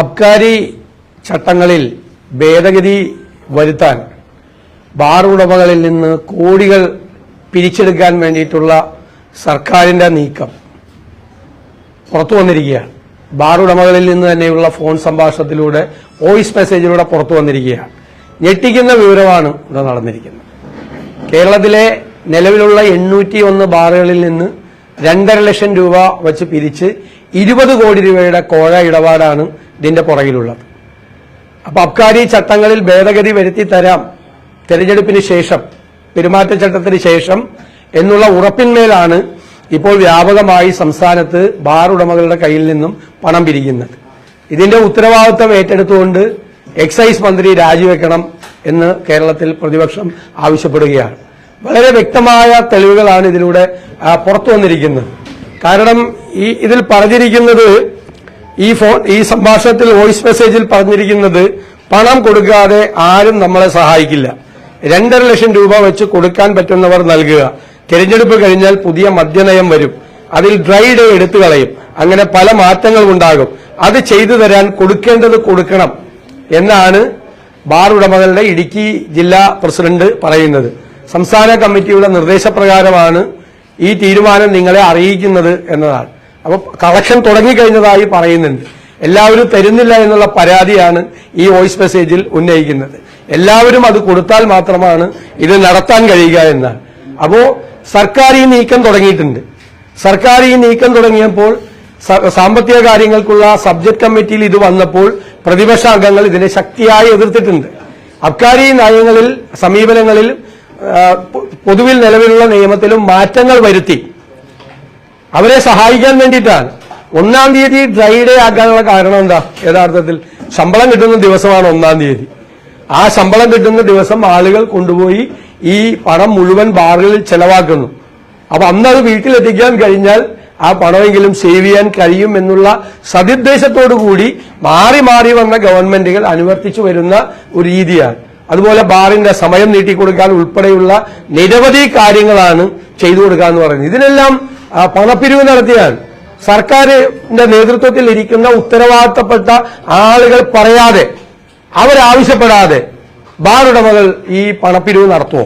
അബ്കാരി ചട്ടങ്ങളിൽ ഭേദഗതി വരുത്താൻ ബാർ ഉടമകളിൽ നിന്ന് കോടികൾ പിരിച്ചെടുക്കാൻ വേണ്ടിയിട്ടുള്ള സർക്കാരിന്റെ നീക്കം. പുറത്തു വന്നിരിക്കുകയാണ്. ബാർ ഉടമകളിൽ നിന്ന് തന്നെയുള്ള ഫോൺ സംഭാഷണത്തിലൂടെ വോയിസ് മെസ്സേജിലൂടെ പുറത്തു വന്നിരിക്കുകയാണ്. ഞെട്ടിക്കുന്ന വിവരമാണ് ഇവിടെ നടന്നിരിക്കുന്നത്. കേരളത്തിലെ നിലവിലുള്ള എണ്ണൂറ്റി ഒന്ന് ബാറുകളിൽ നിന്ന് രണ്ടര ലക്ഷം രൂപ വച്ച് പിരിച്ച് ഇരുപത് കോടി രൂപയുടെ കോഴ ഇടപാടാണ് ഇതിന്റെ പുറകിലുള്ളത്. അപ്പൊ അബ്കാരി ചട്ടങ്ങളിൽ ഭേദഗതി വരുത്തി തരാം തെരഞ്ഞെടുപ്പിന് ശേഷം പെരുമാറ്റച്ചട്ടത്തിന് ശേഷം എന്നുള്ള ഉറപ്പിന്മേലാണ് ഇപ്പോൾ വ്യാപകമായി സംസ്ഥാനത്ത് ബാർ ഉടമകളുടെ കയ്യിൽ നിന്നും പണം പിരിക്കുന്നത് ഇതിന്റെ ഉത്തരവാദിത്വം ഏറ്റെടുത്തുകൊണ്ട് എക്സൈസ് മന്ത്രി രാജിവെക്കണം എന്ന് കേരളത്തിൽ പ്രതിപക്ഷം ആവശ്യപ്പെടുകയാണ്. വളരെ വ്യക്തമായ തെളിവുകളാണ് ഇതിലൂടെ പുറത്തു വന്നിരിക്കുന്നത് കാരണം ഈ ഇതിൽ പറഞ്ഞിരിക്കുന്നത് ഈ ഫോൺ ഈ സംഭാഷണത്തിൽ വോയിസ് മെസ്സേജിൽ പറഞ്ഞിരിക്കുന്നത് പണം കൊടുക്കാതെ ആരും നമ്മളെ സഹായിക്കില്ല. രണ്ടര ലക്ഷം രൂപ വെച്ച് കൊടുക്കാൻ പറ്റുന്നവർ നൽകുക. തെരഞ്ഞെടുപ്പ് കഴിഞ്ഞാൽ പുതിയ മദ്യനയം വരും. അതിൽ ഡ്രൈ ഡേ എടുത്തു കളയും. അങ്ങനെ പല മാറ്റങ്ങൾ ഉണ്ടാകും. അത് ചെയ്തു തരാൻ കൊടുക്കേണ്ടത് കൊടുക്കണം എന്നാണ് ബാർ ഉടമകളുടെ ഇടുക്കി ജില്ലാ പ്രസിഡന്റ് പറയുന്നത്. സംസ്ഥാന കമ്മിറ്റിയുടെ നിർദ്ദേശപ്രകാരമാണ് ഈ തീരുമാനം നിങ്ങളെ അറിയിക്കുന്നത് എന്നതാണ്. അപ്പൊ കളക്ഷൻ തുടങ്ങിക്കഴിഞ്ഞതായി പറയുന്നുണ്ട്. എല്ലാവരും തരുന്നില്ല എന്നുള്ള പരാതിയാണ് ഈ വോയിസ് മെസ്സേജിൽ ഉന്നയിക്കുന്നത്. എല്ലാവരും അത് കൊടുത്താൽ മാത്രമാണ് ഇത് നടത്താൻ കഴിയുക എന്നാണ്. അപ്പോ സർക്കാർ ഈ നീക്കം തുടങ്ങിയിട്ടുണ്ട്. സർക്കാർ ഈ നീക്കം തുടങ്ങിയപ്പോൾ സാമ്പത്തിക കാര്യങ്ങൾക്കുള്ള സബ്ജക്ട് കമ്മിറ്റിയിൽ ഇത് വന്നപ്പോൾ പ്രതിപക്ഷ അംഗങ്ങൾ ഇതിനെ ശക്തിയായി എതിർത്തിട്ടുണ്ട്. അബ്കാരി നയങ്ങളിൽ സമീപനങ്ങളിൽ പൊതുവിൽ നിലവിലുള്ള നിയമത്തിലും മാറ്റങ്ങൾ വരുത്തി. അവരെ സഹായിക്കാൻ വേണ്ടിയിട്ടാണ്. ഒന്നാം തീയതി ഡ്രൈ ഡേ ആക്കാനുള്ള കാരണം എന്താ? യഥാർത്ഥത്തിൽ ശമ്പളം കിട്ടുന്ന ദിവസമാണ് ഒന്നാം തീയതി. ആ ശമ്പളം കിട്ടുന്ന ദിവസം ആളുകൾ കൊണ്ടുപോയി ഈ പണം മുഴുവൻ ബാറുകളിൽ ചെലവാക്കുന്നു. അപ്പൊ അന്നത് വീട്ടിലെത്തിക്കാൻ കഴിഞ്ഞാൽ ആ പണമെങ്കിലും സേവ് ചെയ്യാൻ കഴിയും എന്നുള്ള സതിദ്ദേശത്തോടു കൂടി മാറി മാറി വന്ന ഗവൺമെന്റുകൾ അനുവർത്തിച്ചു വരുന്ന ഒരു രീതിയാണ്. അതുപോലെ ബാറിന്റെ സമയം നീട്ടിക്കൊടുക്കാൻ ഉൾപ്പെടെയുള്ള നിരവധി കാര്യങ്ങളാണ് ചെയ്തു കൊടുക്കുക എന്ന് പറയുന്നത്. ഇതിനെല്ലാം പണപ്പിരിവ് നടത്തിയാൽ സർക്കാരിന്റെ നേതൃത്വത്തിൽ ഇരിക്കുന്ന ഉത്തരവാദിത്തപ്പെട്ട ആളുകൾ പറയാതെ അവരാവശ്യപ്പെടാതെ ബാറുടമകൾ ഈ പണപ്പിരിവ് നടത്തുമോ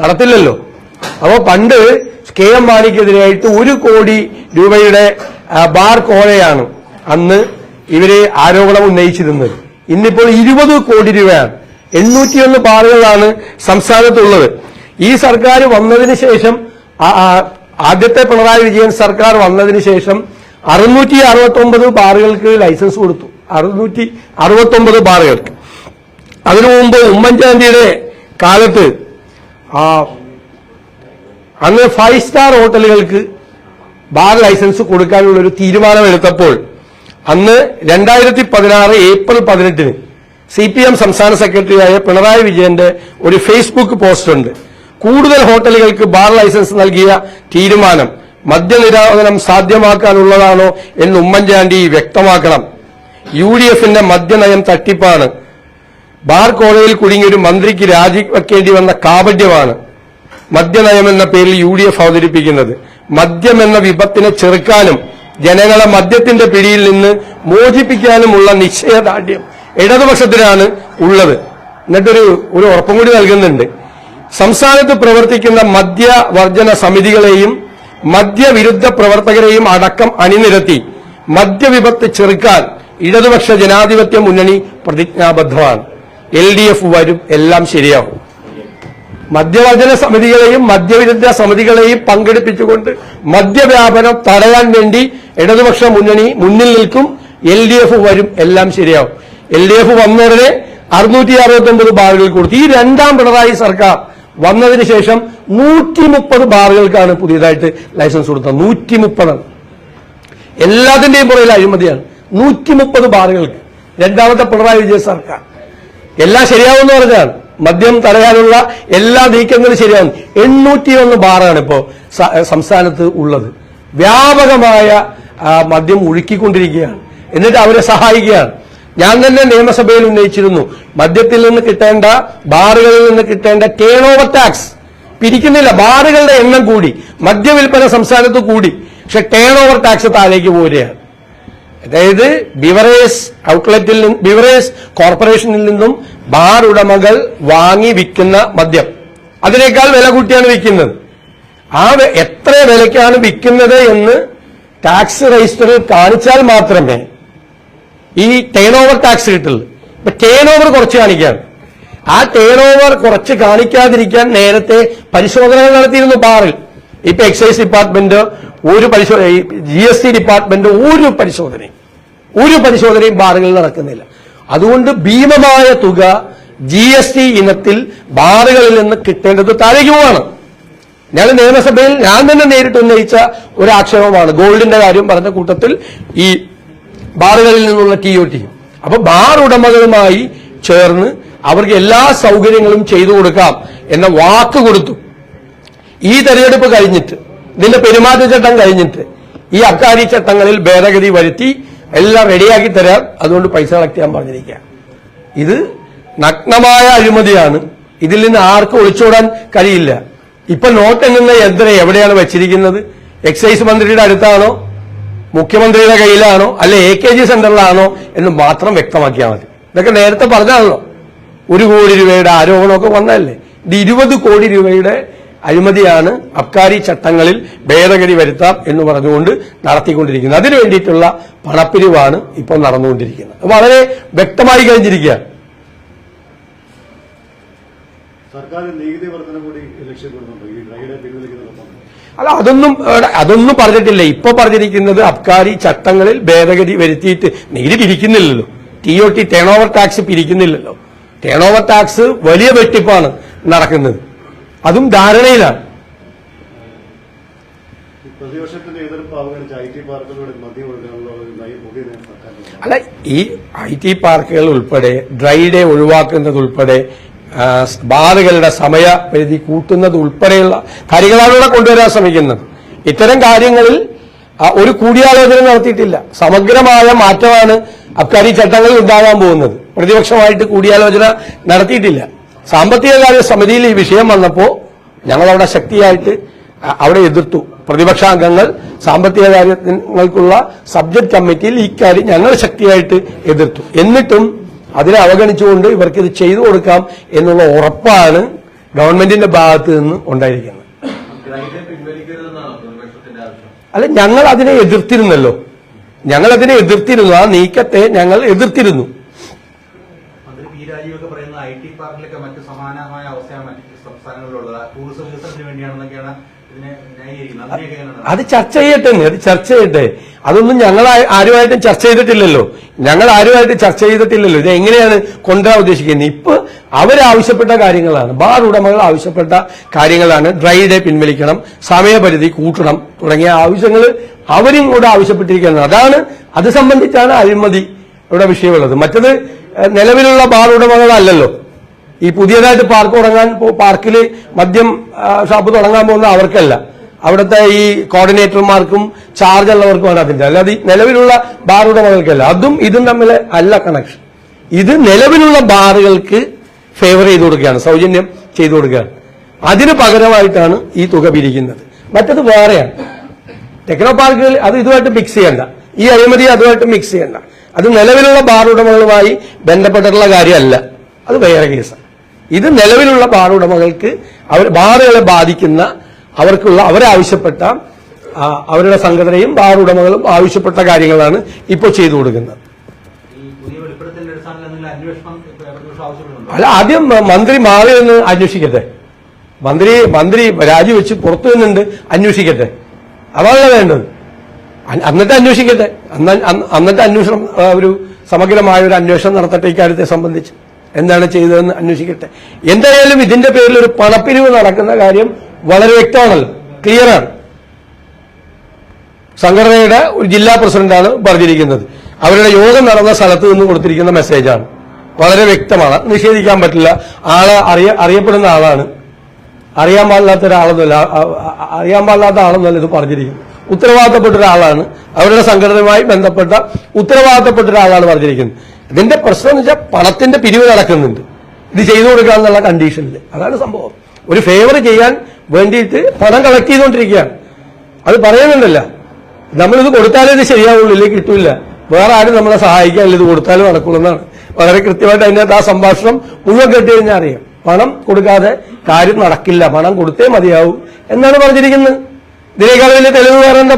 നടത്തില്ലല്ലോ. അപ്പോ പണ്ട് കെ എം മാണിക്കെതിരായിട്ട് ഒരു കോടി രൂപയുടെ ബാർ കോഴയാണ് അന്ന് ഇവർ ആരോപണം ഉന്നയിച്ചിരുന്നത്. ഇന്നിപ്പോൾ ഇരുപത് കോടി രൂപയാണ്. എണ്ണൂറ്റിയൊന്ന് ബാറുകളാണ് സംസ്ഥാനത്തുള്ളത്. ഈ സർക്കാർ വന്നതിന് ശേഷം ആദ്യത്തെ പിണറായി വിജയൻ സർക്കാർ വന്നതിന് ശേഷം അറുന്നൂറ്റി അറുപത്തി ഒമ്പത് ബാറുകൾക്ക് ലൈസൻസ് കൊടുത്തു. അറുന്നൂറ്റി അറുപത്തി ഒമ്പത് ബാറുകൾക്ക്. അതിനു മുമ്പ് ഉമ്മൻചാണ്ടിയുടെ കാലത്ത് അന്ന് ഫൈവ് സ്റ്റാർ ഹോട്ടലുകൾക്ക് ബാർ ലൈസൻസ് കൊടുക്കാനുള്ള ഒരു തീരുമാനമെടുത്തപ്പോൾ അന്ന് രണ്ടായിരത്തി പതിനാറ് ഏപ്രിൽ പതിനെട്ടിന് സി പി എം സംസ്ഥാന സെക്രട്ടറിയായ പിണറായി വിജയന്റെ ഒരു ഫേസ്ബുക്ക് പോസ്റ്റ് ഉണ്ട്. കൂടുതൽ ഹോട്ടലുകൾക്ക് ബാർ ലൈസൻസ് നൽകിയ തീരുമാനം മദ്യനിരോധനം സാധ്യമാക്കാനുള്ളതാണോ എന്ന് ഉമ്മൻചാണ്ടി വ്യക്തമാക്കണം. യു ഡി എഫിന്റെ മദ്യനയം തട്ടിപ്പാണ്. ബാർ കോളയിൽ കുടുങ്ങിയ ഒരു മന്ത്രിക്ക് രാജിവെക്കേണ്ടി വന്ന കാപട്യമാണ് മദ്യനയം എന്ന പേരിൽ യു ഡി എഫ് അവതരിപ്പിക്കുന്നത്. മദ്യം എന്ന വിപത്തിനെ ചെറുക്കാനും ജനങ്ങളെ മദ്യത്തിന്റെ പിടിയിൽ നിന്ന് മോചിപ്പിക്കാനുമുള്ള നിശ്ചയദാർഢ്യം ഇടതുപക്ഷത്തിനാണ് ഉള്ളത്. എന്നിട്ടൊരു ഒരു ഉറപ്പും കൂടി നൽകുന്നുണ്ട്. സംസ്ഥാനത്ത് പ്രവർത്തിക്കുന്ന മദ്യവർജന സമിതികളെയും മദ്യവിരുദ്ധ പ്രവർത്തകരെയും അടക്കം അണിനിരത്തി മദ്യവിപത്ത് ചെറുക്കാൻ ഇടതുപക്ഷ ജനാധിപത്യ മുന്നണി പ്രതിജ്ഞാബദ്ധമാണ്. എൽ ഡി എഫ് വരും എല്ലാം ശരിയാവും. മദ്യവർജന സമിതികളെയും മദ്യവിരുദ്ധ സമിതികളെയും പങ്കെടുപ്പിച്ചുകൊണ്ട് മദ്യവ്യാപനം തടയാൻ വേണ്ടി ഇടതുപക്ഷ മുന്നണി മുന്നിൽ നിൽക്കും എൽ ഡി എഫ് വരും എല്ലാം ശരിയാവും. എൽ ഡി എഫ് വന്നവരെ അറുന്നൂറ്റി അറുപത്തി ഒമ്പത് ബാറുകൾ കൊടുത്തു. ഈ രണ്ടാം പിണറായി സർക്കാർ വന്നതിന് ശേഷം നൂറ്റി മുപ്പത് ബാറുകൾക്കാണ് പുതിയതായിട്ട് ലൈസൻസ് കൊടുത്തത്. നൂറ്റി മുപ്പതാണ് എല്ലാത്തിന്റെയും പുറകിൽ അഴിമതിയാണ്. നൂറ്റി മുപ്പത് ബാറുകൾക്ക്. രണ്ടാമത്തെ പിണറായി വിജയ സർക്കാർ. എല്ലാം ശരിയാവുമെന്ന് പറഞ്ഞാണ് മദ്യം തടയാനുള്ള എല്ലാ നീക്കങ്ങളും ശരിയാവും. എണ്ണൂറ്റിയൊന്ന് ബാറാണ് ഇപ്പോ സംസ്ഥാനത്ത് ഉള്ളത്. വ്യാപകമായ മദ്യം ഒഴുക്കിക്കൊണ്ടിരിക്കുകയാണ്. എന്നിട്ട് അവരെ സഹായിക്കുകയാണ്. ഞാൻ തന്നെ നിയമസഭയിൽ ഉന്നയിച്ചിരുന്നു. മദ്യത്തിൽ നിന്ന് കിട്ടേണ്ട ബാറുകളിൽ നിന്ന് കിട്ടേണ്ട ടേൺ ഓവർ ടാക്സ് പിരിക്കുന്നില്ല ബാറുകളുടെ എണ്ണം കൂടി. മദ്യവിൽപ്പന സംസ്ഥാനത്ത് കൂടി. പക്ഷെ ടേൺ ഓവർ ടാക്സ് താഴേക്ക് പോരുകയാണ്. അതായത് ബിവറേസ് ഔട്ട്ലെറ്റിൽ നിന്ന് ബിവറേസ് കോർപ്പറേഷനിൽ നിന്നും ബാർ ഉടമകൾ വാങ്ങി വിൽക്കുന്ന മദ്യം. അതിനേക്കാൾ വില കൂട്ടിയാണ് വിൽക്കുന്നത്. ആ എത്ര വിലയ്ക്കാണ് വിൽക്കുന്നത് എന്ന് ടാക്സ് രജിസ്റ്ററിൽ കാണിച്ചാൽ മാത്രമേ ഈ ടേൺ ഓവർ ടാക്സ് കിട്ടുള്ളൂ ഇപ്പൊ ടേൺ ഓവർ കുറച്ച് കാണിക്കാൻ ആ ടേൺ ഓവർ കുറച്ച് കാണിക്കാതിരിക്കാൻ നേരത്തെ പരിശോധനകൾ നടത്തിയിരുന്നു ബാറിൽ. ഇപ്പൊ എക്സൈസ് ഡിപ്പാർട്ട്മെന്റ് ഒരു പരിശോധന ജി എസ് ടി ഡിപ്പാർട്ട്മെന്റ് ഒരു പരിശോധനയും ഒരു പരിശോധനയും ബാറുകളിൽ നടക്കുന്നില്ല. അതുകൊണ്ട് ഭീമമായ തുക ജി എസ് ടി ഇനത്തിൽ ബാറുകളിൽ നിന്ന് കിട്ടേണ്ടത് താഴേക്ക് പോവാണ്. ഞാൻ നിയമസഭയിൽ ഞാൻ തന്നെ നേരിട്ട് ഉന്നയിച്ച ഒരു ആക്ഷേപമാണ്. ഗോൾഡിന്റെ കാര്യം പറഞ്ഞ കൂട്ടത്തിൽ ഈ ബാറുകളിൽ നിന്നുള്ള ടി ഒ ടി. അപ്പൊ ബാർ ഉടമകളുമായി ചേർന്ന് അവർക്ക് എല്ലാ സൗകര്യങ്ങളും ചെയ്തു കൊടുക്കാം എന്ന വാക്ക് കൊടുത്തു. ഈ തെരഞ്ഞെടുപ്പ് കഴിഞ്ഞിട്ട് ഇതിന്റെ പെരുമാറ്റച്ചട്ടം കഴിഞ്ഞിട്ട് ഈ അബ്കാരി ചട്ടങ്ങളിൽ ഭേദഗതി വരുത്തി എല്ലാം റെഡിയാക്കി തരാം അതുകൊണ്ട് പൈസ കളക്ട് ചെയ്യാൻ പറഞ്ഞിരിക്കുക ഇത് നഗ്നമായ അഴിമതിയാണ്. ഇതിൽ നിന്ന് ആർക്കും ഒളിച്ചോടാൻ കഴിയില്ല. ഇപ്പൊ നോട്ട് എണ്ണുന്ന യന്ത്രം എവിടെയാണ് വെച്ചിരിക്കുന്നത്? എക്സൈസ് മന്ത്രിയുടെ അടുത്താണോ? മുഖ്യമന്ത്രിയുടെ കയ്യിലാണോ അല്ലെ എ കെ ജി സെന്ററിലാണോ എന്ന് മാത്രം വ്യക്തമാക്കിയാൽ മതി. ഇതൊക്കെ നേരത്തെ പറഞ്ഞാണല്ലോ. ഒരു കോടി രൂപയുടെ ആരോപണമൊക്കെ വന്നതല്ലേ? ഇത് ഇരുപത് കോടി രൂപയുടെ അഴിമതിയാണ് അബ്കാരി ചട്ടങ്ങളിൽ ഭേദഗതി വരുത്താം എന്ന് പറഞ്ഞുകൊണ്ട് നടത്തിക്കൊണ്ടിരിക്കുന്നത്. അതിനു വേണ്ടിയിട്ടുള്ള പണപ്പിരിവാണ് ഇപ്പോൾ നടന്നുകൊണ്ടിരിക്കുന്നത്. വളരെ വ്യക്തമായി കഴിഞ്ഞിരിക്കുകയാണ്. സർക്കാർ നികുതി വർധന കൂടി ലക്ഷ്യപ്പെടുന്നുണ്ട് ഈ ഡ്രൈഡെ പിൻവലിക്കുന്നതോടൊപ്പം അല്ല അതൊന്നും അതൊന്നും പറഞ്ഞിട്ടില്ല. ഇപ്പൊ പറഞ്ഞിരിക്കുന്നത് അബ്കാരി ചട്ടങ്ങളിൽ ഭേദഗതി വരുത്തിയിട്ട് നികുതി പിരിക്കുന്നില്ലല്ലോ. T O T turnover tax പിരിക്കുന്നില്ലല്ലോ. Turnover tax വലിയ വെട്ടിപ്പാണ് നടക്കുന്നത്. അതും ധാരണയിലാണ്. ഈ പ്രതിപക്ഷത്തിന്റെ എതിർപ്പ് അവഗണിച്ച് ഐ ടി പാർക്കുകളുടെ മദ്യം കൊടുക്കാനുള്ള ഒരു നയം പുതിയ നയം അല്ല ഈ ഐ ടി പാർക്കുകൾ ഉൾപ്പെടെ ഡ്രൈ ഡേ ഒഴിവാക്കുന്നത് ഉൾപ്പെടെ ബാറുകളുടെ സമയപരിധി കൂട്ടുന്നത് ഉൾപ്പെടെയുള്ള കാര്യങ്ങളാണ് ഇവിടെ കൊണ്ടുവരാൻ ശ്രമിക്കുന്നത്. ഇത്തരം കാര്യങ്ങളിൽ ഒരു കൂടിയാലോചന നടത്തിയിട്ടില്ല. സമഗ്രമായ മാറ്റമാണ് അബ്കാരി ചട്ടങ്ങളിൽ ഉണ്ടാകാൻ പോകുന്നത്. പ്രതിപക്ഷമായിട്ട് കൂടിയാലോചന നടത്തിയിട്ടില്ല. സാമ്പത്തിക കാര്യ സമിതിയിൽ ഈ വിഷയം വന്നപ്പോൾ ഞങ്ങൾ അവിടെ ശക്തിയായിട്ട് അവിടെ എതിർത്തു. പ്രതിപക്ഷാംഗങ്ങൾ സാമ്പത്തിക കാര്യങ്ങൾക്കുള്ള സബ്ജക്ട് കമ്മിറ്റിയിൽ ഇക്കാര്യം ഞങ്ങൾ ശക്തിയായിട്ട് എതിർത്തു. എന്നിട്ടും അതിനെ അവഗണിച്ചുകൊണ്ട് ഇവർക്ക് ഇത് ചെയ്തു കൊടുക്കാം എന്നുള്ള ഉറപ്പാണ് ഗവൺമെന്റിന്റെ ഭാഗത്ത് നിന്ന് ഉണ്ടായിരിക്കുന്നത്. അല്ല ഞങ്ങൾ അതിനെ എതിർത്തിരുന്നല്ലോ. ഞങ്ങൾ അതിനെ എതിർത്തിരുന്നു. ആ നീക്കത്തെ ഞങ്ങൾ എതിർത്തിരുന്നു മന്ത്രി പി രാജീവൊക്കെ പറയുന്ന ഐ ടി പാർക്കിലൊക്കെ മറ്റ് സമാനമായ അവസ്ഥയാണ് മറ്റ് സംസ്ഥാനങ്ങളിലുള്ളത് ടൂറിസം വികസനത്തിന് വേണ്ടിയാണെന്നൊക്കെയാണ് ഇതിനെ ന്യായീകരിക്കുന്നത് അതിനെയൊക്കെ എങ്ങനെയാണ് അത് ചർച്ച ചെയ്യട്ടെ അത് ചർച്ച ചെയ്യട്ടെ. അതൊന്നും ഞങ്ങൾ ആരുമായിട്ടും ചർച്ച ചെയ്തിട്ടില്ലല്ലോ. ഞങ്ങൾ ആരുമായിട്ട് ചർച്ച ചെയ്തിട്ടില്ലല്ലോ. ഇത് എങ്ങനെയാണ് കൊണ്ടുവരാൻ ഉദ്ദേശിക്കുന്നത്? ഇപ്പൊ അവരാവശ്യപ്പെട്ട കാര്യങ്ങളാണ്. ബാർ ഉടമകൾ ആവശ്യപ്പെട്ട കാര്യങ്ങളാണ്. ഡ്രൈ ഡേ പിൻവലിക്കണം സമയപരിധി കൂട്ടണം തുടങ്ങിയ ആവശ്യങ്ങൾ അവരും കൂടെ ആവശ്യപ്പെട്ടിരിക്കുന്നത് അതാണ് അത് സംബന്ധിച്ചാണ് അഴിമതി ഇവിടെ വിഷയമുള്ളത്. മറ്റത് നിലവിലുള്ള ബാർ ഉടമകളല്ലല്ലോ. ഈ പുതിയതായിട്ട് പാർക്ക് തുടങ്ങാൻ പാർക്കിൽ മദ്യം ഷാപ്പ് തുടങ്ങാൻ പോകുന്ന അവർക്കല്ല. അവിടുത്തെ ഈ കോർഡിനേറ്റർമാർക്കും ചാർജ് ഉള്ളവർക്കുമാണ് അതിന്റെ അല്ലാതെ നിലവിലുള്ള ബാർ ഉടമകൾക്കല്ല അതും ഇതും തമ്മിൽ അല്ല കണക്ഷൻ ഇത് നിലവിലുള്ള ബാറുകൾക്ക് ഫേവർ ചെയ്തു കൊടുക്കുകയാണ്. സൗജന്യം ചെയ്തു കൊടുക്കുകയാണ്. അതിന് പകരമായിട്ടാണ് ഈ തുക പിരിക്കുന്നത് മറ്റത് വേറെയാണ്. ടെക്നോ പാർക്കുകൾ അത് ഇതുമായിട്ട് മിക്സ് ചെയ്യണ്ട. ഈ അഴിമതി അതുമായിട്ട് മിക്സ് ചെയ്യണ്ട. അത് നിലവിലുള്ള ബാർ ഉടമകളുമായി ബന്ധപ്പെട്ടിട്ടുള്ള കാര്യമല്ല. അത് വേറെ കേസാണ് ഇത് നിലവിലുള്ള ബാർ ഉടമകൾക്ക് അവർ ബാറുകളെ ബാധിക്കുന്ന അവർക്കുള്ള അവരാവശ്യപ്പെട്ട അവരുടെ സംഘടനയും ബാർ ഉടമകളും ആവശ്യപ്പെട്ട കാര്യങ്ങളാണ് ഇപ്പോൾ ചെയ്തു കൊടുക്കുന്നത്. അല്ല ആദ്യം മന്ത്രി മാറി എന്ന് അന്വേഷിക്കട്ടെ. മന്ത്രി മന്ത്രി രാജിവെച്ച് പുറത്തു നിന്നുണ്ട് അന്വേഷിക്കട്ടെ. അതാണ് വേണ്ടത്. അന്നത്തെ അന്വേഷിക്കട്ടെ. അന്നത്തെ അന്വേഷണം ഒരു സമഗ്രമായ ഒരു അന്വേഷണം നടത്തട്ടെ ഇക്കാര്യത്തെ സംബന്ധിച്ച്. എന്താണ് ചെയ്തതെന്ന് അന്വേഷിക്കട്ടെ. എന്തായാലും ഇതിന്റെ പേരിൽ ഒരു പണപ്പിരിവ് നടക്കുന്ന കാര്യം വളരെ വ്യക്തമാണല്ലോ ക്ലിയറാണ് സംഘടനയുടെ ഒരു ജില്ലാ പ്രസിഡന്റാണ് പറഞ്ഞിരിക്കുന്നത്. അവരുടെ യോഗം നടന്ന സ്ഥലത്ത് നിന്ന് കൊടുത്തിരിക്കുന്ന മെസ്സേജാണ് വളരെ വ്യക്തമാണ്. നിഷേധിക്കാൻ പറ്റില്ല. ആൾ അറിയ അറിയപ്പെടുന്ന ആളാണ്. അറിയാൻ പാടില്ലാത്ത ഒരാളൊന്നുമല്ല. അറിയാൻ പാടില്ലാത്ത ആളൊന്നുമല്ല ഇത് പറഞ്ഞിരിക്കുന്നത്. ഉത്തരവാദിത്തപ്പെട്ട ഒരാളാണ്. അവരുടെ സംഘടനയുമായി ബന്ധപ്പെട്ട ഉത്തരവാദിത്തപ്പെട്ട ഒരാളാണ് പറഞ്ഞിരിക്കുന്നത്. ഇതിന്റെ പ്രശ്നം എന്ന് വെച്ചാൽ പണത്തിന്റെ പിരിവ് നടക്കുന്നുണ്ട്. ഇത് ചെയ്തു കൊടുക്കുക എന്നുള്ള കണ്ടീഷനിൽ അതാണ് സംഭവം. ഒരു ഫേവർ ചെയ്യാൻ വേണ്ടിയിട്ട് പണം കളക്ട് ചെയ്തുകൊണ്ടിരിക്കുകയാണ്. അത് പറയുന്നുണ്ടല്ല. നമ്മളിത് കൊടുത്താലേ ഇത് ശരിയാവുള്ളൂ ഇല്ലെങ്കിൽ കിട്ടൂല വേറെ ആരും നമ്മളെ സഹായിക്കാനില്ല ഇത് കൊടുത്താലും നടക്കുള്ളൂ എന്നാണ്. വളരെ കൃത്യമായിട്ട് അതിനകത്ത് ആ സംഭാഷണം മുഴുവൻ കേട്ട് കഴിഞ്ഞാൽ അറിയാം. പണം കൊടുക്കാതെ കാര്യം നടക്കില്ല. പണം കൊടുത്തേ മതിയാവും എന്നാണ് പറഞ്ഞിരിക്കുന്നത്. ഇതിനേക്കാൾ തെളിവ് വേറെ എന്താ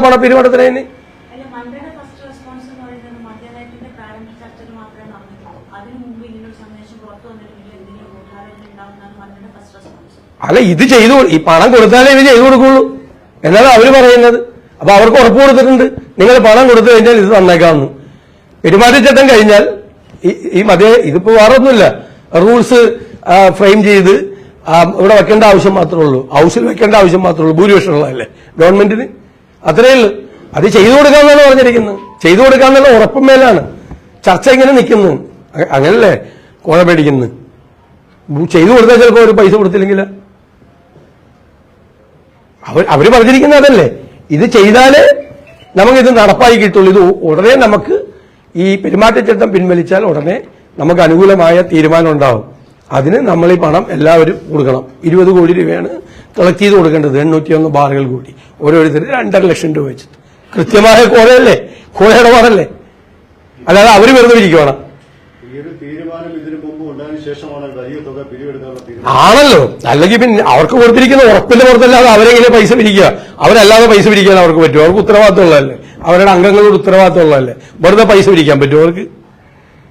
അല്ല മന്ത്രിയുടെ ഫസ്റ്റ് റെസ്പോൺസ് എന്ന് പറയുന്നത് മദ്യനയത്തിന്റെ പ്രാരംഭ ചർച്ചകൾ മാത്രമേ നടന്നിട്ടുള്ളൂ അതിനു മുമ്പ് ഇങ്ങനൊരു സന്ദേശം പുറത്തു വന്നിട്ടുണ്ടെങ്കിൽ എന്തെങ്കിലും ഗൂഢാലോചന ഉണ്ടാകുന്നതാണ് മന്ത്രിയുടെ ഫസ്റ്റ് റെസ്പോൺസ് അല്ല ഇത് ചെയ്തു ഈ പണം കൊടുത്താലേ ഇത് ചെയ്തു കൊടുക്കുള്ളൂ. എന്നാണ് അവർ പറയുന്നത്. അപ്പൊ അവർക്ക് ഉറപ്പ് കൊടുത്തിട്ടുണ്ട്. നിങ്ങൾ പണം കൊടുത്തു കഴിഞ്ഞാൽ ഇത് തന്നേക്കാമെന്ന് പെരുമാറ്റച്ചട്ടം കഴിഞ്ഞാൽ ഈ- മതേ ഇതിപ്പോ വേറെ ഒന്നുമില്ല റൂൾസ് ഫ്രെയിം ചെയ്ത് ഇവിടെ വെക്കേണ്ട ആവശ്യം മാത്രമേ ഉള്ളൂ. ഹൗസിൽ വെക്കേണ്ട ആവശ്യം മാത്രമേ ഉള്ളൂ. ഭൂരിപക്ഷം ഉള്ളതല്ലേ ഗവൺമെന്റിന്. അത്രയേ ഉള്ളൂ. അത് ചെയ്തു കൊടുക്കാന്നാണ് പറഞ്ഞിരിക്കുന്നത്. ചെയ്തു കൊടുക്കാന്നുള്ള ഉറപ്പും മേലാണ്. ചർച്ച ഇങ്ങനെ നിൽക്കുന്നു. അങ്ങനല്ലേ? കോഴ പേടിക്കുന്നത് ചെയ്തു കൊടുത്താൽ ചിലപ്പോൾ ഒരു പൈസ കൊടുത്തില്ലെങ്കിൽ അവർ അവർ പറഞ്ഞിരിക്കുന്ന അതല്ലേ? ഇത് ചെയ്താലേ നമുക്കിത് നടപ്പായി കിട്ടുള്ളൂ. ഇത് ഉടനെ നമുക്ക് ഈ പെരുമാറ്റച്ചട്ടം പിൻവലിച്ചാൽ ഉടനെ നമുക്ക് അനുകൂലമായ തീരുമാനം ഉണ്ടാവും. അതിന് നമ്മൾ ഈ പണം എല്ലാവരും കൊടുക്കണം. ഇരുപത് കോടി രൂപയാണ് കളക്ട് ചെയ്ത് കൊടുക്കേണ്ടത്. എണ്ണൂറ്റിയൊന്ന് ബാറുകൾ കൂടി. ഓരോരുത്തർ രണ്ടര ലക്ഷം രൂപ വെച്ചിട്ട്. കൃത്യമായ കോഴയല്ലേ കോഴയുടെ പാടല്ലേ അല്ലാതെ അവർ വെറുതെ ഇരിക്കുവാണ്. ആണല്ലോ. അല്ലെങ്കിൽ പിന്നെ അവർക്ക് കൊടുത്തിരിക്കുന്ന ഉറപ്പിന്റെ പുറത്തല്ലാതെ അവരെങ്ങനെ പൈസ പിരിക്കുക. അവരല്ലാതെ പൈസ പിരിക്കാൻ അവർക്ക് പറ്റുമോ? അവർക്ക് ഉത്തരവാദിത്തമുള്ളതല്ലേ അവരുടെ അംഗങ്ങളോട് ഉത്തരവാദിത്തമുള്ളതല്ലേ വെറുതെ പൈസ പിരിക്കാൻ പറ്റുമോ അവർക്ക്?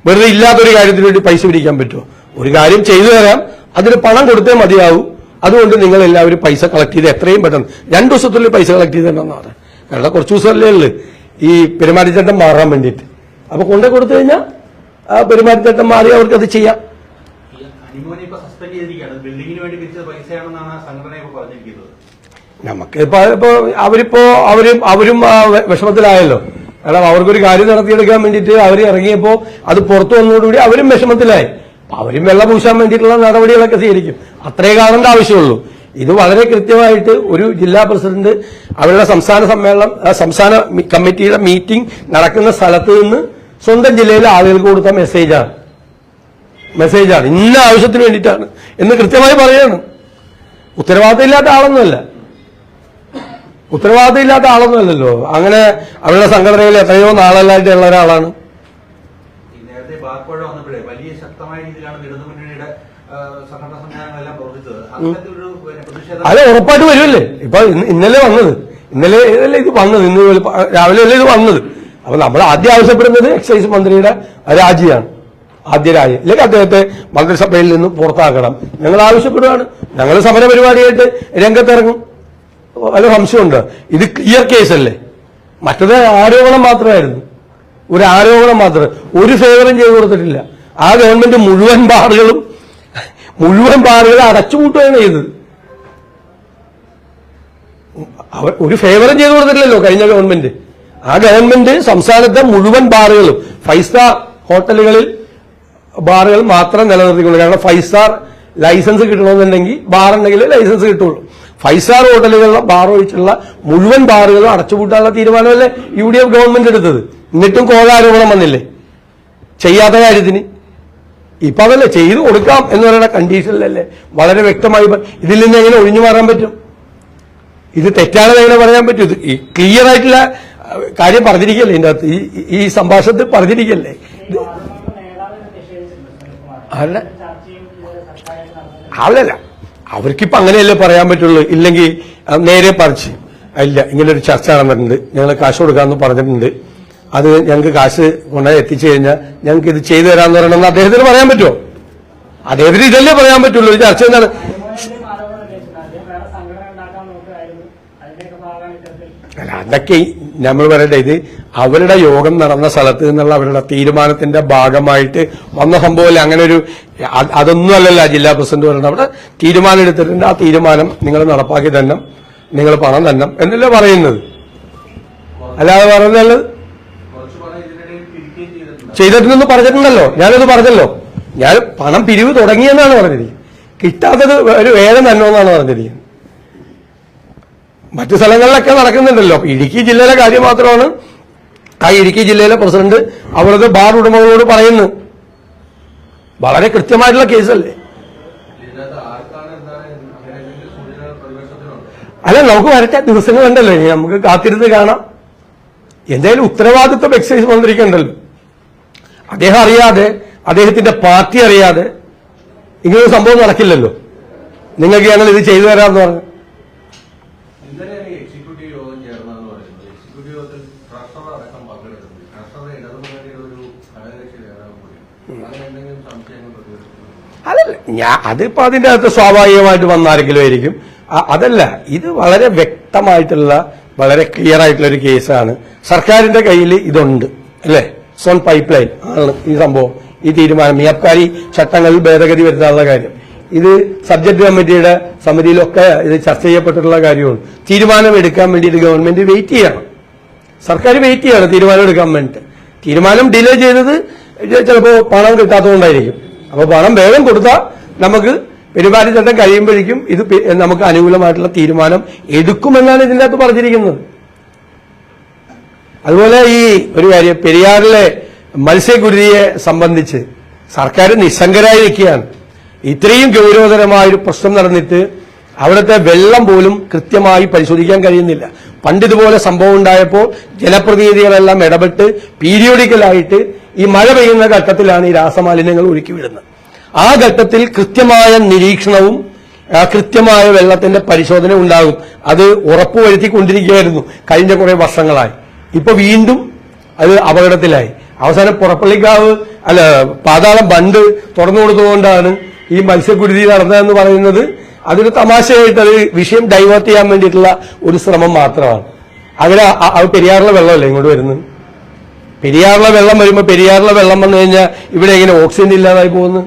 വെറുതെ ഇല്ലാത്തൊരു കാര്യത്തിന് വേണ്ടി പൈസ പിരിക്കാൻ പറ്റുമോ? ഒരു കാര്യം ചെയ്തു തരാം. അതിന് പണം കൊടുത്തേ മതിയാവും. അതുകൊണ്ട് നിങ്ങൾ എല്ലാവരും പൈസ കളക്ട് ചെയ്ത് എത്രയും പെട്ടെന്ന് രണ്ടു ദിവസത്തിനുള്ളിൽ പൈസ കളക്ട് ചെയ്ത് ചെയ്തെന്നാണ് കാരണം കുറച്ച് ദിവസമല്ലേ ഉള്ളു. ഈ പെരുമാറ്റച്ചട്ടം മാറാൻ വേണ്ടിയിട്ട്. അപ്പൊ കൊണ്ടേ കൊടുത്തു കഴിഞ്ഞാൽ ആ പെരുമാറ്റച്ചട്ടം മാറി അവർക്ക് അത് ചെയ്യാം. അനിമോനെ ഇപ്പൊ സസ്പെൻഡ് ചെയ്തിരിക്കുകയാണ്. വേണ്ടി പിരിച്ചത് പൈസയാണെന്നാണ് സംഘടന ഇപ്പൊ പറഞ്ഞിരിക്കുന്നത്. നമുക്ക് ഇപ്പൊ ഇപ്പൊ അവരിപ്പോ അവരും അവരും വിഷമത്തിലായല്ലോ. കാരണം അവർക്കൊരു കാര്യം നടത്തിയെടുക്കാൻ വേണ്ടിയിട്ട് അവർ ഇറങ്ങിയപ്പോ അത് പുറത്തു വന്നതോടുകൂടി അവരും വിഷമത്തിലായി. അവരും വെള്ളം പൂശാൻ വേണ്ടിയിട്ടുള്ള നടപടികളൊക്കെ സ്വീകരിക്കും. അത്രേ കാണേണ്ട ആവശ്യമുള്ളൂ. ഇത് വളരെ കൃത്യമായിട്ട് ഒരു ജില്ലാ പ്രസിഡന്റ് അവരുടെ സംസ്ഥാന സമ്മേളനം സംസ്ഥാന കമ്മിറ്റിയുടെ മീറ്റിംഗ് നടക്കുന്ന സ്ഥലത്ത് നിന്ന് സ്വന്തം ജില്ലയിലെ ആളുകൾക്ക് കൊടുത്ത മെസ്സേജാണ് മെസ്സേജാണ്. ഇന്ന ആവശ്യത്തിന് വേണ്ടിയിട്ടാണ്. എന്ന് കൃത്യമായി പറയാണ്. ഉത്തരവാദിത്തം ഇല്ലാത്ത ആളൊന്നുമല്ല. ഉത്തരവാദിത്തം ഇല്ലാത്ത ആളൊന്നുമല്ലല്ലോ. അങ്ങനെ അവരുടെ സംഘടനയിൽ എത്രയോ നാളല്ലായിട്ടുള്ള ഒരാളാണ്. നേരത്തെ വന്നപ്പോഴേ വലിയ ശക്തമായ രീതിയിലാണ് ഇടതുമുന്നണിയുടെ ആ, സംഘടനാ സംവിധാനങ്ങളെല്ലാം പ്രവർത്തിച്ചത് അത്തരത്തിലൊരു പിന്നെ പ്രതിഷേധം അത് ഉറപ്പായിട്ട് വരുമല്ലേ? ഇപ്പൊ ഇന്ന് ഇന്നലെ വന്നത്. ഇന്നലെ ഇതല്ലേ ഇത് വന്നത്? ഇന്ന് രാവിലെ അല്ലേ ഇത് വന്നത്? അപ്പൊ നമ്മൾ ആദ്യം ആവശ്യപ്പെടുന്നത് എക്സൈസ് മന്ത്രിയുടെ രാജിയാണ്. ആദ്യ രാജി അല്ലെങ്കിൽ അദ്ദേഹത്തെ മന്ത്രിസഭയിൽ നിന്ന് പുറത്താക്കണം. ഞങ്ങൾ ആവശ്യപ്പെടുകയാണ് ഞങ്ങൾ സമര പരിപാടിയായിട്ട് രംഗത്തിറങ്ങും. വല്ല സംശയമുണ്ട്? ഇത് ക്ലിയർ കേസല്ലേ മറ്റത് ആരോപണം മാത്രമായിരുന്നു. ഒരു ആരോപണം മാത്രം. ഒരു ഫേവറും ചെയ്തു കൊടുത്തിട്ടില്ല. ആ ഗവൺമെന്റ് മുഴുവൻ ബാറുകളും മുഴുവൻ ബാറുകളും അടച്ചുപൂട്ടുകയാണ് ചെയ്തത്. അവർ ഒരു ഫേവറും ചെയ്തു കൊടുത്തിട്ടില്ലല്ലോ കഴിഞ്ഞ ഗവൺമെന്റ് ആ ഗവൺമെന്റ് സംസ്ഥാനത്തെ മുഴുവൻ ബാറുകളും ഫൈവ് സ്റ്റാർ ഹോട്ടലുകളിൽ ബാറുകൾ മാത്രം നിലനിർത്തിക്കൊള്ളു. കാരണം ഫൈവ് സ്റ്റാർ ലൈസൻസ് കിട്ടണമെന്നുണ്ടെങ്കിൽ ബാർ ഉണ്ടെങ്കിൽ ലൈസൻസ് കിട്ടുള്ളൂ. ഫൈവ് സ്റ്റാർ ഹോട്ടലുകളിലെ ബാർ ഒഴിച്ചുള്ള മുഴുവൻ ബാറുകളും അടച്ചുപൂട്ടാനുള്ള തീരുമാനമല്ലേ യു ഡി എഫ് ഗവൺമെന്റ് എടുത്തത്. എന്നിട്ടും കോഴാരോപണം വന്നില്ലേ? ചെയ്യാത്ത കാര്യത്തിന്. ഇപ്പൊ അതല്ലേ ചെയ്തു കൊടുക്കാം എന്ന് പറയുന്ന കണ്ടീഷനിലല്ലേ വളരെ വ്യക്തമായി ഇതിൽ നിന്ന് എങ്ങനെ ഒഴിഞ്ഞു മാറാൻ പറ്റും? ഇത് തെറ്റാണെന്ന് എങ്ങനെ പറയാൻ പറ്റും? ഇത് ക്ലിയർ ആയിട്ടുള്ള കാര്യം പറഞ്ഞിരിക്കല്ലേ ഇതിന്റെ അകത്ത് ഈ സംഭാഷണത്തിൽ പറഞ്ഞിരിക്കല്ലേ? ആരുടെ? അല്ലല്ല അവർക്കിപ്പൊ അങ്ങനെയല്ലേ പറയാൻ പറ്റുള്ളൂ. ഇല്ലെങ്കിൽ നേരെ പറിച്ച്. ഇല്ല ഇങ്ങനെ ഒരു ചർച്ച നടന്നിട്ടുണ്ട്. ഞങ്ങൾ കാശ് കൊടുക്കാന്ന് പറഞ്ഞിട്ടുണ്ട്. അത് ഞങ്ങൾക്ക് കാശ് കൊണ്ടുപോയി എത്തിച്ചു കഴിഞ്ഞാൽ ഞങ്ങൾക്ക് ഇത് ചെയ്തു തരാമെന്ന് പറയണമെന്ന് അദ്ദേഹത്തിന് പറയാൻ പറ്റുമോ? അദ്ദേഹത്തിന് ഇതല്ലേ പറയാൻ പറ്റുള്ളൂ. ഒരു ചർച്ച എന്താണ്? അല്ല അതൊക്കെ നമ്മൾ പറയട്ടെ ഇത് അവരുടെ യോഗം നടന്ന സ്ഥലത്ത് നിന്നുള്ള അവരുടെ തീരുമാനത്തിന്റെ ഭാഗമായിട്ട് വന്ന സംഭവമല്ല അങ്ങനെ ഒരു അത് അതൊന്നും അല്ലല്ല ജില്ലാ പ്രസിഡന്റ് പറയുന്നത് അവിടെ തീരുമാനം എടുത്തിട്ടുണ്ട്. ആ തീരുമാനം നിങ്ങൾ നടപ്പാക്കി തന്നെ നിങ്ങൾ പണം തന്നെ എന്നല്ല പറയുന്നത്. അല്ലാതെ ചെയ്തിട്ടുണ്ട് ചെയ്തിട്ടുണ്ടെന്ന് പറഞ്ഞിട്ടുണ്ടല്ലോ. ഞാനത് പറഞ്ഞല്ലോ. ഞാൻ പണം പിരിവ് തുടങ്ങിയെന്നാണ് പറഞ്ഞിരിക്കുന്നത്. കിട്ടാത്തത് ഒരു വേദം തന്നെ എന്നാണ് പറഞ്ഞിരിക്കുന്നത്. മറ്റു സ്ഥലങ്ങളിലൊക്കെ നടക്കുന്നുണ്ടല്ലോ. ഇടുക്കി ജില്ലയിലെ കാര്യം മാത്രമാണ് ആ ഇടുക്കി ജില്ലയിലെ പ്രസിഡന്റ് അവിടുത്തെ ബാർ ഉടമകളോട് പറയുന്നു. വളരെ കൃത്യമായിട്ടുള്ള കേസല്ലേ? അല്ല നമുക്ക് വരട്ടെ ദിവസങ്ങളുണ്ടല്ലോ നമുക്ക് കാത്തിരുന്ന് കാണാം. എന്തായാലും ഉത്തരവാദിത്വം എക്സൈസ് മന്ത്രിക്കുണ്ടല്ലോ അദ്ദേഹം അറിയാതെ അദ്ദേഹത്തിന്റെ പാർട്ടി അറിയാതെ ഇങ്ങനൊരു സംഭവം നടക്കില്ലല്ലോ. നിങ്ങൾക്ക് ഞങ്ങൾ ഇത് ചെയ്തു തരാമെന്ന് പറഞ്ഞു. എക്സിക്യൂട്ടീവ് യോഗം ചേർന്നതെന്ന് പറയുന്നത്. എക്സിക്യൂട്ടീവ് യോഗത്തിൽ പങ്കെടുക്കുന്നത് ട്രഷറർ ഇടതുമുന്നണിയുടെ ഒരു ഘടകകക്ഷി നേതാവ് കൂടിയാണ് അങ്ങനെ എന്തെങ്കിലും സംശയങ്ങൾ പ്രതികരിക്കുന്നു അതല്ല ഞാൻ അതിപ്പോ അതിന്റെ അകത്ത് സ്വാഭാവികമായിട്ട് വന്നാരെങ്കിലും ആയിരിക്കും. അതല്ല ഇത് വളരെ വ്യക്തമായിട്ടുള്ള വളരെ ക്ലിയർ ആയിട്ടുള്ള ഒരു കേസാണ്. സർക്കാരിന്റെ കയ്യിൽ ഇതുണ്ട് അല്ലേ? സോൺ പൈപ്പ് ലൈൻ ആണ് ഈ സംഭവം ഈ തീരുമാനം. ഈ അബ്കാരി ചട്ടങ്ങളിൽ ഭേദഗതി വരുത്താനുള്ള കാര്യം. ഇത് സബ്ജക്ട് കമ്മിറ്റിയുടെ സമിതിയിലൊക്കെ ഇത് ചർച്ച ചെയ്യപ്പെട്ടിട്ടുള്ള കാര്യമാണ്. തീരുമാനം എടുക്കാൻ വേണ്ടിയിട്ട് ഗവൺമെന്റ് വെയിറ്റ് ചെയ്യണം. സർക്കാർ വെയിറ്റ് ചെയ്യണം തീരുമാനം എടുക്കാൻ വേണ്ടിയിട്ട്. തീരുമാനം ഡിലേ ചെയ്തത് ചിലപ്പോൾ പണം കിട്ടാത്തതുകൊണ്ടായിരിക്കും. അപ്പൊ പണം വേഗം കൊടുത്താൽ നമുക്ക് പെരുമാറ്റച്ചട്ടം കഴിയുമ്പോഴേക്കും ഇത് നമുക്ക് അനുകൂലമായിട്ടുള്ള തീരുമാനം എടുക്കുമെന്നാണ് ഇതിന്റെ അകത്ത് പറഞ്ഞിരിക്കുന്നത്. അതുപോലെ ഈ ഒരു കാര്യം പെരിയാറിലെ മത്സ്യകുരുതിയെ സംബന്ധിച്ച് സർക്കാർ നിസ്സംഗരായിരിക്കുകയാണ് ഇത്രയും ഗൗരവതരമായൊരു പ്രശ്നം നടന്നിട്ട് അവിടുത്തെ വെള്ളം പോലും കൃത്യമായി പരിശോധിക്കാൻ കഴിയുന്നില്ല. പണ്ട് ഇതുപോലെ സംഭവം ഉണ്ടായപ്പോൾ ജലപ്രതിനിധികളെല്ലാം ഇടപെട്ട് പീരിയോഡിക്കലായിട്ട് ഈ മഴ പെയ്യുന്ന ഘട്ടത്തിലാണ് ഈ രാസമാലിന്യങ്ങൾ ഒഴുക്കി വിടുന്നത്. ആ ഘട്ടത്തിൽ കൃത്യമായ നിരീക്ഷണവും കൃത്യമായ വെള്ളത്തിന്റെ പരിശോധന ഉണ്ടാകും. അത് ഉറപ്പുവരുത്തിക്കൊണ്ടിരിക്കുകയായിരുന്നു കഴിഞ്ഞ കുറെ വർഷങ്ങളായി. ഇപ്പൊ വീണ്ടും അത് അപകടത്തിലായി. അവസാനം പുറപ്പള്ളിക്കാവ് അല്ല പാതാളം ബണ്ട് തുറന്നു കൊടുത്തുകൊണ്ടാണ് ഈ മത്സ്യക്കുരുതി നടന്നതെന്ന് പറയുന്നത് അതൊരു തമാശയായിട്ട് അത് വിഷയം ഡൈവേർട്ട് ചെയ്യാൻ വേണ്ടിയിട്ടുള്ള ഒരു ശ്രമം മാത്രമാണ് അങ്ങനെ പെരിയാറിലെ വെള്ളമല്ലേ ഇങ്ങോട്ട് വരുന്നത് പെരിയാറിലെ വെള്ളം വരുമ്പോൾ പെരിയാറിലെ വെള്ളം വന്നു കഴിഞ്ഞാൽ ഇവിടെ എങ്ങനെ ഓക്സിജൻ ഇല്ലാതായി പോകുന്നു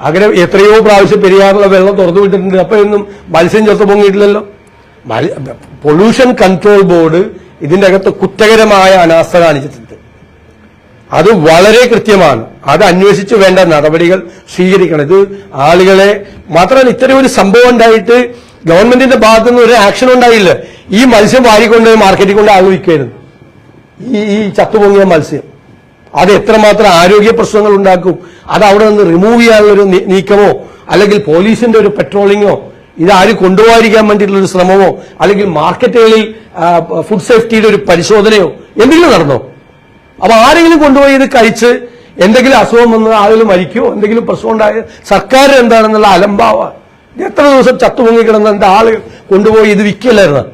അങ്ങനെ എത്രയോ പ്രാവശ്യം പെരിയാറിലെ വെള്ളം തുറന്നു വിട്ടിട്ടുണ്ട് അപ്പോൾ ഒന്നും മത്സ്യം ചത്തു പൊങ്ങിയിട്ടില്ലല്ലോ പൊല്യൂഷൻ കൺട്രോൾ ബോർഡ് ഇതിന്റെ അകത്ത് കുറ്റകരമായ അനാസ്ഥ കാണിച്ചിട്ടുണ്ട് അത് വളരെ കൃത്യമാണ്. അത് അന്വേഷിച്ച് വേണ്ട നടപടികൾ സ്വീകരിക്കണം. ഇത് ആളുകളെ മാത്രമല്ല ഇത്തരം ഒരു സംഭവം ഉണ്ടായിട്ട് ഗവൺമെന്റിന്റെ ഭാഗത്തു നിന്ന് ഒരു ആക്ഷൻ ഉണ്ടായില്ല. ഈ മത്സ്യം വാരിക്കൊണ്ട് മാർക്കറ്റിൽ കൊണ്ട് ആൾ വിൽക്കായിരുന്നു ഈ ഈ ചത്തുപൊങ്ങിയ മത്സ്യം. അത് എത്രമാത്രം ആരോഗ്യ പ്രശ്നങ്ങൾ ഉണ്ടാക്കും? അത് അവിടെ നിന്ന് റിമൂവ് ചെയ്യാനുള്ള ഒരു നീക്കമോ? അല്ലെങ്കിൽ പോലീസിന്റെ ഒരു പെട്രോളിങ്ങോ ഇത് ആരും കൊണ്ടുപോകാതിരിക്കാൻ വേണ്ടിയിട്ടുള്ള ഒരു ശ്രമമോ? അല്ലെങ്കിൽ മാർക്കറ്റുകളിൽ ഫുഡ് സേഫ്റ്റിയുടെ ഒരു പരിശോധനയോ? എന്തെങ്കിലും നടന്നോ? അപ്പൊ ആരെങ്കിലും കൊണ്ടുപോയി ഇത് കഴിച്ച് എന്തെങ്കിലും അസുഖം വന്ന് ആരെങ്കിലും മരിക്കുമോ എന്തെങ്കിലും പ്രശ്നം ഉണ്ടായ സർക്കാർ എന്താണെന്നുള്ള അലംഭാവ എത്ര ദിവസം ചത്തുപൊങ്ങി കിടന്ന എന്റെ ആൾ കൊണ്ടുപോയി ഇത് വിൽക്കില്ലായിരുന്നു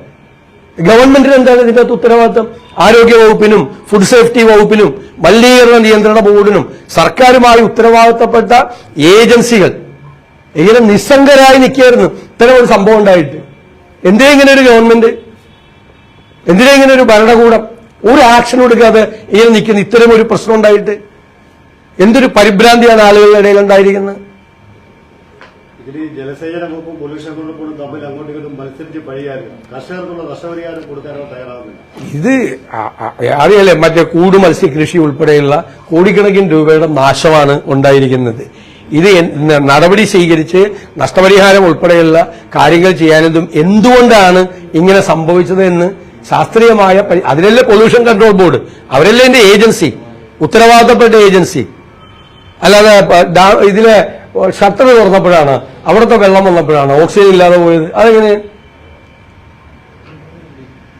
ഗവൺമെന്റിന് എന്താണ് ഇതിന്റെ അകത്ത് ഉത്തരവാദിത്തം? ആരോഗ്യ വകുപ്പിനും ഫുഡ് സേഫ്റ്റി വകുപ്പിനും മലിനീകരണ നിയന്ത്രണ ബോർഡിനും സർക്കാരുമായി ഉത്തരവാദിത്തപ്പെട്ട ഏജൻസികൾ. ഇങ്ങനെ നിസ്സംഗരായി നിൽക്കുകയായിരുന്നു. ഇത്തരം ഒരു സംഭവം ഉണ്ടായിട്ട്. എന്തേ ഇങ്ങനെ ഒരു ഗവൺമെന്റ്? എന്തിനാ ഇങ്ങനെ ഒരു ഭരണകൂടം? ഒരു ആക്ഷൻ എടുക്കാതെ ഇങ്ങനെ നിൽക്കുന്ന ഇത്തരം ഒരു പ്രശ്നം ഉണ്ടായിട്ട് എന്തൊരു പരിഭ്രാന്തിയാണ് ആളുകളുടെ ഇടയിൽ ഉണ്ടായിരിക്കുന്നത്? ജലസേചന വകുപ്പും പൊല്യൂഷൻ വകുപ്പും തമ്മിൽ അങ്ങോട്ടും ഇങ്ങോട്ടും മത്സരിച്ച് പഴിയാക്കുക കർഷകർക്കുള്ള നഷ്ടപരിഹാരം കൊടുക്കാനോ തയ്യാറാവുന്നില്ല. ഇത് അറിയാലേ മറ്റേ കൂട് മത്സ്യകൃഷി ഉൾപ്പെടെയുള്ള കോടിക്കണക്കിന് രൂപയുടെ നാശമാണ് ഉണ്ടായിരിക്കുന്നത്. ഇത് നടപടി സ്വീകരിച്ച് നഷ്ടപരിഹാരം ഉൾപ്പെടെയുള്ള കാര്യങ്ങൾ ചെയ്യാനതും എന്തുകൊണ്ടാണ് ഇങ്ങനെ സംഭവിച്ചത് എന്ന് ശാസ്ത്രീയമായ അതിലല്ലേ പൊല്യൂഷൻ കൺട്രോൾ ബോർഡ് അവരല്ലേ എന്റെ ഏജൻസി ഉത്തരവാദിത്തപ്പെട്ട ഏജൻസി അല്ലാതെ ഇതിലെ ഷട്ടർ തുറന്നപ്പോഴാണ് അവിടുത്തെ വെള്ളം വന്നപ്പോഴാണ് ഓക്സിജൻ ഇല്ലാതെ പോയത്. അതെങ്ങനെ?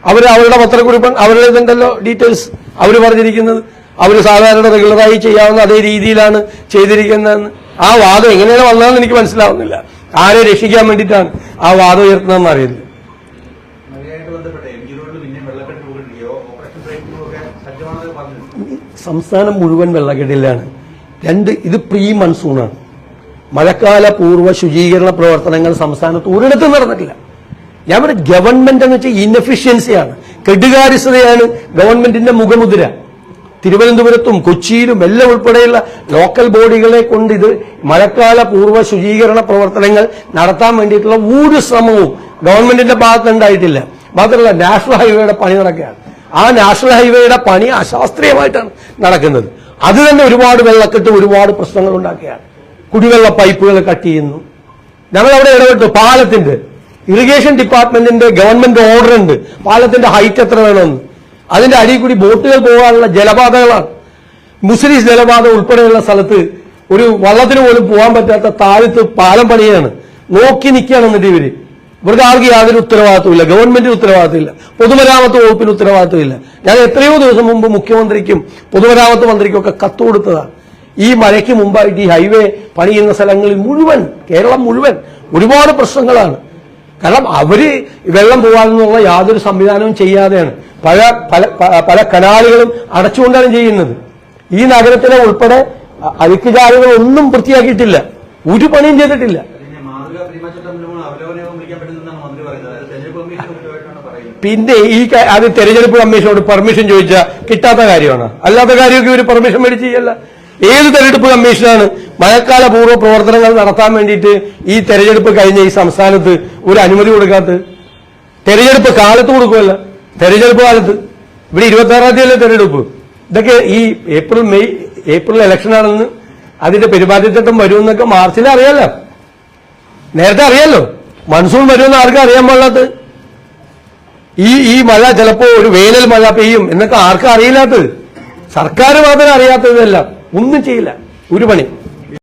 അവർ അവരുടെ പത്രക്കുറിപ്പൻ അവരുടെ ഇതുണ്ടല്ലോ ഡീറ്റെയിൽസ് അവർ പറഞ്ഞിരിക്കുന്നത് അവർ സാധാരണ റെഗുലറായി ചെയ്യാവുന്ന അതേ രീതിയിലാണ് ചെയ്തിരിക്കുന്നതെന്ന്. ആ വാദം എങ്ങനെയാണ് വന്നതെന്ന് എനിക്ക് മനസ്സിലാവുന്നില്ല. ആരെ രക്ഷിക്കാൻ വേണ്ടിയിട്ടാണ് ആ വാദം ഉയർത്തുന്നതെന്ന് അറിയില്ല മഴയായിട്ട് ബന്ധപ്പെട്ട് എം ജി റോഡിൽ പിന്നെ വെള്ളക്കെട്ട് പോയിട്ടില്ലയോ ഓപ്പറേഷൻ ബ്രേക്കിംഗ് ഒക്കെ സജ്ജമാണെന്ന് പറഞ്ഞു ഈ സംസ്ഥാനം മുഴുവൻ വെള്ളക്കെട്ടിലാണ്. രണ്ട് ഇത് പ്രീ മൺസൂണാണ് മഴക്കാല പൂർവ ശുചീകരണ പ്രവർത്തനങ്ങൾ സംസ്ഥാനത്ത് ഒരിടത്തും നടന്നിട്ടില്ല. ഞാൻ പറഞ്ഞ ഗവൺമെന്റ് എന്ന് വെച്ചാൽ ഇൻഎഫിഷ്യൻസിയാണ് കെടുകാര്യസ്ഥതയാണ് ഗവൺമെന്റിന്റെ മുഖമുദ്ര. തിരുവനന്തപുരത്തും കൊച്ചിയിലും എല്ലാം ഉൾപ്പെടെയുള്ള ലോക്കൽ ബോഡികളെ കൊണ്ട് ഇത് മഴക്കാല പൂർവ ശുചീകരണ പ്രവർത്തനങ്ങൾ നടത്താൻ വേണ്ടിയിട്ടുള്ള ഒരു ശ്രമവും ഗവൺമെന്റിന്റെ ഭാഗത്ത് ഉണ്ടായിട്ടില്ല. മാത്രമല്ല നാഷണൽ ഹൈവേയുടെ പണി നടക്കുകയാണ്. ആ നാഷണൽ ഹൈവേയുടെ പണി അശാസ്ത്രീയമായിട്ടാണ് നടക്കുന്നത്. അത് തന്നെ ഒരുപാട് വെള്ളക്കെട്ട് ഒരുപാട് പ്രശ്നങ്ങൾ ഉണ്ടാക്കുകയാണ് കുടിവെള്ള പൈപ്പുകൾ കട്ട് ചെയ്യുന്നു. ഞങ്ങൾ അവിടെ ഇടപെട്ടു. പാലത്തിന്റെ ഇറിഗേഷൻ ഡിപ്പാർട്ട്മെന്റിന്റെ ഗവൺമെന്റ് ഓർഡർ ഉണ്ട്. പാലത്തിന്റെ ഹൈറ്റ് എത്ര വേണമെന്ന്. അതിന്റെ അടിയിൽ കൂടി ബോട്ടുകൾ പോകാനുള്ള ജലപാതകളാണ്. മുസ്ലിസ് ജലപാത ഉൾപ്പെടെയുള്ള സ്ഥലത്ത് ഒരു വള്ളത്തിന് പോലും പോകാൻ പറ്റാത്ത താഴത്ത് പാലം പണിയാണ്. നോക്കി നിൽക്കുകയാണ് എന്നിട്ട് ഇവർ. ഇവർക്ക് ആർക്ക് യാതൊരു ഉത്തരവാദിത്വമില്ല ഗവൺമെന്റിന് ഉത്തരവാദിത്തമില്ല പൊതുമരാമത്ത് വകുപ്പിന് ഉത്തരവാദിത്തമില്ല ഞാൻ എത്രയോ ദിവസം മുമ്പ് മുഖ്യമന്ത്രിക്കും പൊതുമരാമത്ത് മന്ത്രിക്കും ഒക്കെ കത്ത് കൊടുത്തതാണ്. ഈ മഴയ്ക്ക് മുമ്പായിട്ട് ഈ ഹൈവേ പണിയുന്ന സ്ഥലങ്ങളിൽ മുഴുവൻ കേരളം മുഴുവൻ ഒരുപാട് പ്രശ്നങ്ങളാണ്. കാരണം അവർ വെള്ളം പോകാമെന്നുള്ള യാതൊരു സംവിധാനവും ചെയ്യാതെയാണ്. പല പല പല കനാലുകളും അടച്ചുകൊണ്ടാണ് ചെയ്യുന്നത്. ഈ നഗരത്തിലെ ഉൾപ്പെടെ അഴുക്കുചാലുകൾ ഒന്നും വൃത്തിയാക്കിയിട്ടില്ല. ഒരു പണിയും ചെയ്തിട്ടില്ല അതിനെ മാതൃകാ പെരുമാറ്റച്ചട്ടം മൂലം അവലോകനം വിളിക്കാൻ പറ്റുന്നതാണ് മന്ത്രി പറയുന്നത് അത് തെരഞ്ഞെടുപ്പ് കമ്മീഷൻ കുറ്റമായിട്ടാണ് പറയുന്നത് പിന്നെ ഈ അത് തെരഞ്ഞെടുപ്പ് കമ്മീഷനോട് പെർമിഷൻ ചോദിച്ചാൽ കിട്ടാത്ത കാര്യമാണ്. അല്ലാത്ത കാര്യമൊക്കെ ഇവർ പെർമിഷൻ മേടിച്ച് ചെയ്യല്ല. ഏത് തെരഞ്ഞെടുപ്പ് കമ്മീഷനാണ് മഴക്കാല പൂർവ പ്രവർത്തനങ്ങൾ നടത്താൻ വേണ്ടിയിട്ട് ഈ തെരഞ്ഞെടുപ്പ് കഴിഞ്ഞ ഈ സംസ്ഥാനത്ത് ഒരു അനുമതി കൊടുക്കാത്തത്? തെരഞ്ഞെടുപ്പ് കാലത്ത് കൊടുക്കുമല്ല തെരഞ്ഞെടുപ്പ് കാലത്ത്. ഇവിടെ ഇരുപത്തി ആറാം തീയതിയല്ലേ തെരഞ്ഞെടുപ്പ്. ഇതൊക്കെ ഈ ഏപ്രിൽ മെയ് ഏപ്രിൽ ഇലക്ഷനാണെന്ന് അതിന്റെ പെരുമാറ്റച്ചട്ടം വരുമെന്നൊക്കെ മാർച്ചിൽ അറിയാലോ. നേരത്തെ അറിയാലോ. മൺസൂൺ വരുമെന്ന് ആർക്കും അറിയാൻ പാടില്ലാത്തത് ഈ ഈ മഴ ചിലപ്പോ ഒരു വേനൽ മഴ പെയ്യും എന്നൊക്കെ ആർക്കും അറിയില്ലാത്തത്. സർക്കാർ മാത്രം അറിയാത്തതെല്ലാം. ഒന്നും ചെയ്യില്ല. ഒരു പണി.